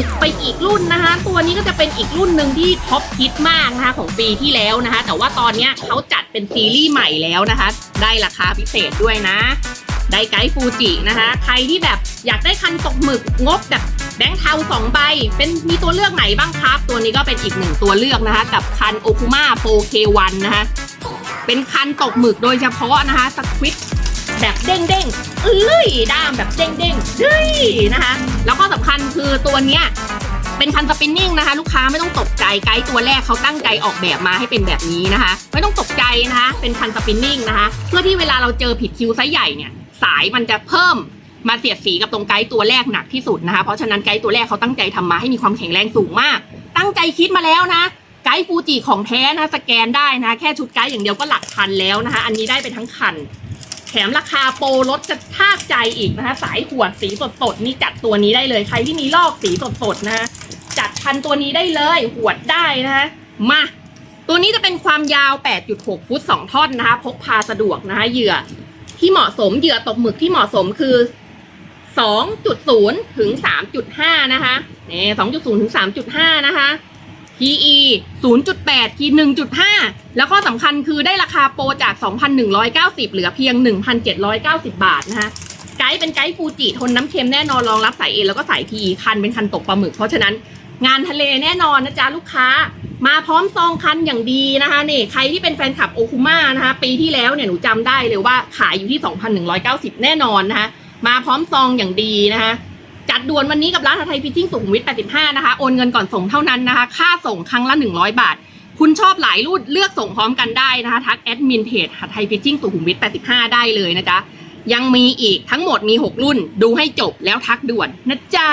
ึกไปอีกรุ่นนะคะ ตัวนี้ก็จะเป็นอีกรุ่นหนึ่งที่ท็อปฮิตมากนะคะของปีที่แล้วนะคะ แต่ว่าตอนนี้เขาจัดเป็นซีรีส์ใหม่แล้วนะคะ ได้ราคาพิเศษด้วยนะ ได้ไกด์ฟูจินะคะ ใครที่แบบอยากได้คันตกหมึกงบแบบแบงค์เทาสองใบ เป็นมีตัวเลือกไหนบ้างครับ ตัวนี้ก็เป็นอีกหนึ่งตัวเลือกนะคะ กับคันโอคุมา 4K1 นะคะ เป็นคันตกหมึกโดยเฉพาะนะคะสควิต แบบเด้งเด้งเอ้ยด้ามแบบเด้งเด้งเฮ้ยนะคะ แล้วก็สำคัญคือตัวเนี้ยเป็นคันสปินนิ่งนะคะ ลูกค้าไม่ต้องตกใจไกด์ตัวแรกเขาตั้งใจออกแบบมาให้เป็นแบบนี้นะคะ ไม่ต้องตกใจนะคะ เป็นคันสปินนิ่งนะคะ เพื่อที่เวลาเราเจอผิดคิวไซส์ใหญ่เนี่ย สายมันจะเพิ่มมาเสียดสีกับตรงไกด์ตัวแรกหนักที่สุดนะคะ เพราะฉะนั้นไกด์ตัวแรกเขาตั้งใจทำมาให้มีความแข็งแรงสูงมาก ตั้งใจคิดมาแล้วนะ ไกด์ฟูจิของแท้นะสแกนได้นะ แค่ชุดไกด์อย่างเดียวก็หลักพันแล้วนะคะ อันนี้ได้เป็นทั้งคัน แถมราคาโปรลดกระทากใจอีกนะคะ สายขวดสีสดๆนี่จัดตัวนี้ได้เลยใครที่มีลอกสีสดๆนะคะจัดคันตัวนี้ได้เลยหวดได้นะคะมาตัวนี้จะเป็นความยาว 8.6 ฟุต 2 ท่อนนะคะ พกพาสะดวกนะคะ เหยื่อที่เหมาะสมเหยื่อตกหมึกที่เหมาะสมคือ 2.0 ถึง 3.5 นะคะนี่2.0 ถึง 3.5 นะคะ PE 0.8 T 1.5 แล้วข้อสำคัญคือได้ราคาโปรจาก 2,190 เหลือเพียง 1,790 บาทนะคะไกด์เป็นไกด์ฟูจิทนน้ำเค็มแน่นอนรองรับสายเอแล้วก็สาย PE คันเป็นคันตกปลาหมึก เพราะฉะนั้นงานทะเลแน่นอนนะจ๊ะลูกค้า มาพร้อมซองคันอย่างดีนะคะนี่ใครที่เป็นแฟนคลับโอคุมานะคะปีที่แล้วเนี่ยหนูจำได้เลยว่าขายอยู่ที่ 2,190 แน่นอนนะคะมาพร้อมซองอย่างดีนะคะ จัดด่วนวันนี้กับร้านไทยพิชชิ่งสุขุมวิท 85 นะคะ โอนเงินก่อนส่งเท่านั้นนะคะ ค่าส่งครั้งละ 100 บาท คุณชอบหลายรุ่นเลือกส่งพร้อมกันได้นะคะ ทักแอดมินเพจไทยพิชชิ่งสุขุมวิท 85 ได้เลยนะจ๊ะ ยังมีอีกทั้งหมดมี 6 รุ่น ดูให้จบแล้วทักด่วนนะจ๊ะ